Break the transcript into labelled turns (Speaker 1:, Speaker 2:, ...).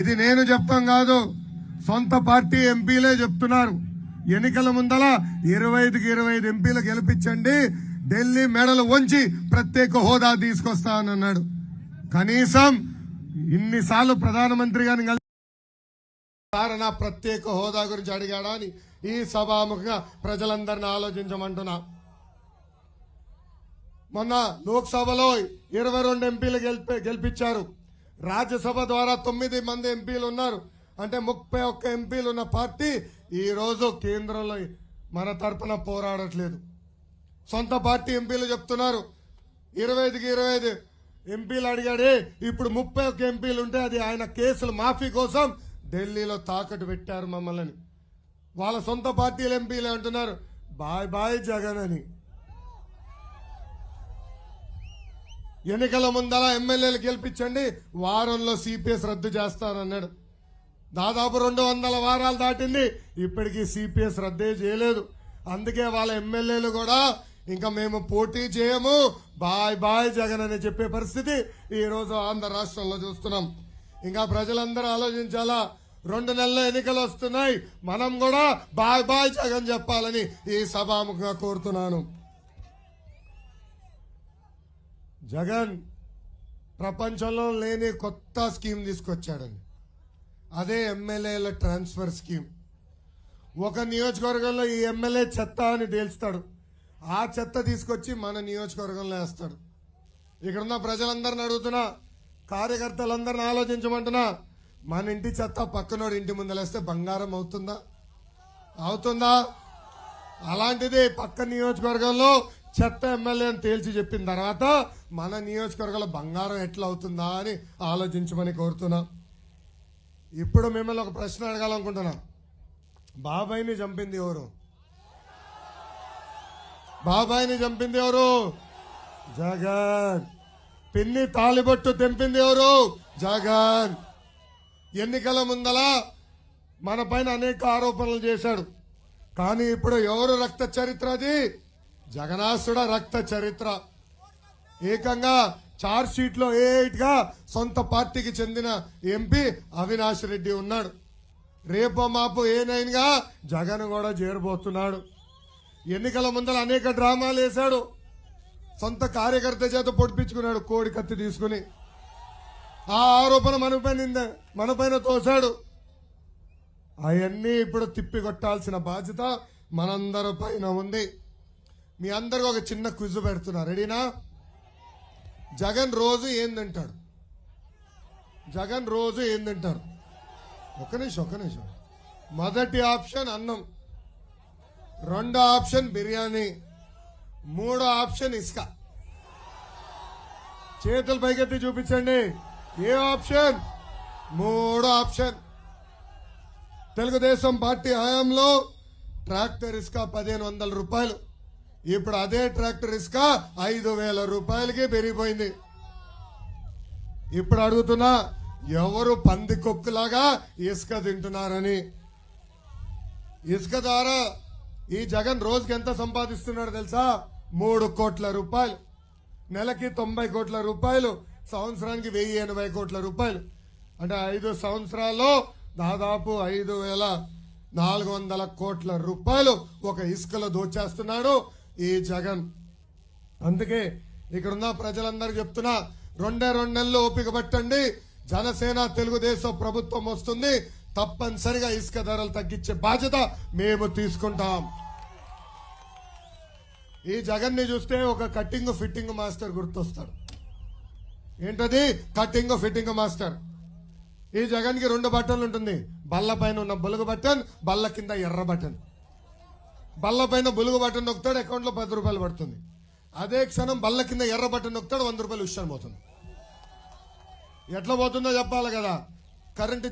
Speaker 1: ఇది నేను చెప్తాం కాదు. సొంత పార్టీ ఎంపీలే చెప్తున్నారు. ఎన్నికల ముందల ఇరవై ఐదుకి ఇరవై ఐదు ఎంపీలు గెలిపించండి. ఢిల్లీ మెడలు వంచి ప్రత్యేక హోదా తీసుకొస్తా అని అన్నాడు కనీసం ఇన్నిసార్లు ప్రధానమంత్రి గారిని కలిసి ప్రత్యేక హోదా గురించి అడిగాడా అని ఈ సభాముఖంగా ప్రజలందరిని ఆలోచించమంటున్నా. మొన్న లోక్సభలో ఇరవై రెండు ఎంపీలు గెలిపి గెలిపించారు. రాజ్యసభ ద్వారా తొమ్మిది మంది ఎంపీలు ఉన్నారు. అంటే ముప్పై ఒక్క ఎంపీలు ఉన్న పార్టీ ఈరోజు కేంద్రంలో మన తరపున పోరాడట్లేదు. సొంత పార్టీ ఎంపీలు చెప్తున్నారు. ఇరవై ఐదుకి ఇరవై ఐదు ఎంపీలు అడిగాడే ఇప్పుడు ముప్పై ఒక్క ఎంపీలు ఉంటే అది ఆయన కేసులు మాఫీ కోసం ఢిల్లీలో తాకట్టు పెట్టారు మమ్మల్ని. వాళ్ళ సొంత పార్టీల ఎంపీలు అంటున్నారు. బాయ్ బాయ్ జగన్ అని. ఎన్నికల ముందర ఎమ్మెల్యేలు గెలిపించండి వారంలో సిపిఎస్ రద్దు చేస్తానన్నాడు. దాదాపు రెండు వందల వారాలు దాటింది ఇప్పటికీ సిపిఎస్ రద్దే చేయలేదు. అందుకే వాళ్ళ ఎమ్మెల్యేలు కూడా ఇంకా మేము పోటీ చేయము బాయ్ బాయ్ జగన్ అని చెప్పే పరిస్థితి ఈరోజు ఆంధ్ర రాష్ట్రంలో చూస్తున్నాం. ఇంకా ప్రజలందరూ ఆలోచించాలా? రెండు నెలల ఎన్నికలు వస్తున్నాయి మనం కూడా బాయ్ బాయ్ జగన్ చెప్పాలని ఈ సభాముఖంగా కోరుతున్నాను. జగన్ ప్రపంచంలో లేని కొత్త స్కీమ్ తీసుకొచ్చాడని అదే ఎమ్మెల్యేల ట్రాన్స్ఫర్ స్కీమ్. ఒక నియోజకవర్గంలో ఈ ఎమ్మెల్యే చెత్త అని తేల్స్తాడు ఆ చెత్త తీసుకొచ్చి మన నియోజకవర్గంలో వేస్తాడు. ఇక్కడున్న ప్రజలందరిని అడుగుతున్నా కార్యకర్తలందరిని ఆలోచించమంటున్నా మన ఇంటి చెత్త పక్కనోడి ఇంటి ముందలేస్తే బంగారం అవుతుందా? అవుతుందా? అలాంటిది పక్క నియోజకవర్గంలో చెత్త ఎమ్మెల్యే అని తేల్చి చెప్పిన తర్వాత మన నియోజకవర్గంలో బంగారం ఎట్లా అవుతుందా అని ఆలోచించమని కోరుతున్నా. ఇప్పుడు మిమ్మల్ని ఒక ప్రశ్న అడగాలనుకుంటున్నా. బాబాయిని చంపింది ఎవరు? బాబాయిని చంపింది ఎవరు? జగన్. పిన్ని తాలిబొట్టు తెంపింది ఎవరు? జగన్. ఎన్నికల ముందల మన పైన అనేక ఆరోపణలు చేశాడు. కానీ ఇప్పుడు ఎవరు రక్త చరిత్ర అది? జగనాసుడ రక్త చరిత్ర. ఏకంగా చార్జ్ షీట్లో ఎయిట్గా సొంత పార్టీకి చెందిన ఎంపీ అవినాష్ రెడ్డి ఉన్నాడు. రేపో మాపు ఏ నైన్గా జగన్ కూడా చేరబోతున్నాడు. ఎన్నికల ముందర అనేక డ్రామాలు వేశాడు. సొంత కార్యకర్త చేత పొడిపించుకున్నాడు కోడి కత్తి తీసుకుని. ఆ ఆరోపణ మనపైన మనపైన తోశాడు. అవన్నీ ఇప్పుడు తిప్పి కొట్టాల్సిన బాధ్యత మనందరి పైన ఉంది. మీ అందరికి ఒక చిన్న క్విజ్ పెడుతున్నా. రెడీనా జగన్ రోజు ఏం తింటాడు? జగన్ రోజు ఏం తింటాడు? ఒక నిమిషం ఒక నిమిషం. మొదటి ఆప్షన్ అన్నం రెండో ఆప్షన్ బిర్యానీ మూడో ఆప్షన్ ఇసుక. చేతులు పైకెత్తి చూపించండి. ఏ ఆప్షన్? మూడో ఆప్షన్. తెలుగుదేశం పార్టీ హయాంలో ట్రాక్టర్ ఇసుక పదిహేను వందల రూపాయలు. ఇప్పుడు అదే ట్రాక్టర్ ఇసుక ఐదు వేల రూపాయలకి పెరిగిపోయింది. ఇప్పుడు అడుగుతున్నా ఎవరు పంది కొక్కులాగా ఇసుక తింటున్నారని? ఇసుక ద్వారా ఈ జగన్ రోజుకి ఎంత సంపాదిస్తున్నాడు తెలుసా? మూడు కోట్ల రూపాయలు. నెలకి తొంభై కోట్ల రూపాయలు సంవత్సరానికి వెయ్యి ఎనభై కోట్ల రూపాయలు. అంటే ఐదు సంవత్సరాల్లో దాదాపు ఐదు వేల నాలుగు వందల కోట్ల రూపాయలు ఒక ఇసుకలో దోచేస్తున్నాడు. ఈ జగన్. అందుకే ఇక్కడున్న ప్రజలందరూ చెప్తున్నా రెండే రెండు నెలలు ఓపిక పట్టండి. జనసేన తెలుగుదేశం ప్రభుత్వం వస్తుంది. తప్పనిసరిగా ఇసుక ధరలు తగ్గించే బాధ్యత మేము తీసుకుంటాం. ఈ జగన్ని చూస్తే ఒక కటింగ్ ఫిట్టింగ్ మాస్టర్ గుర్తొస్తాడు. ఏంటది? Cutting fitting master. ఈ జగన్కి రెండు బట్టన్లు ఉంటుంది. బల్ల పైన ఉన్న బొలుగు బటన్ బల్ల కింద ఎర్ర బటన్. బల్ల పైన బులుగు బటన్ నొక్కుతాడు అకౌంట్లో పది రూపాయలు పడుతుంది. అదే క్షణం బల్ల కింద ఎర్ర బటన్ నొక్కుతాడు వంద రూపాయలు విషయం పోతుంది. ఎట్లా పోతుందో చెప్పాలి కదా. కరెంటు